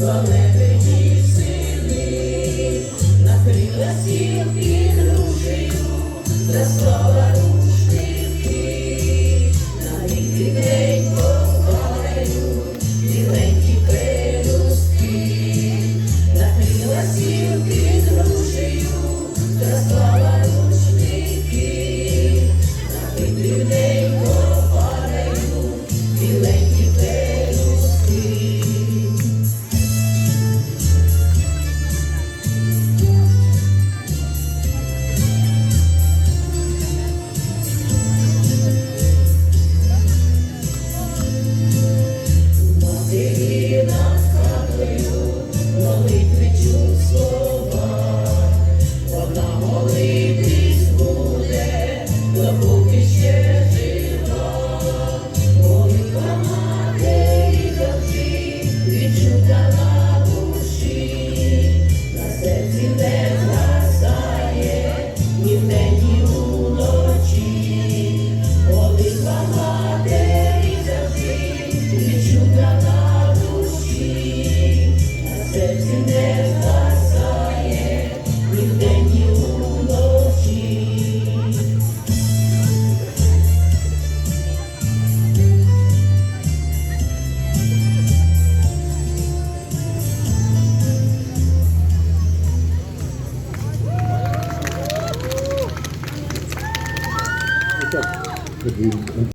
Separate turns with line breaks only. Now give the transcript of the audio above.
Залетені сини, на крила сіл під рушею, слава рушники, на рік
Obrigado.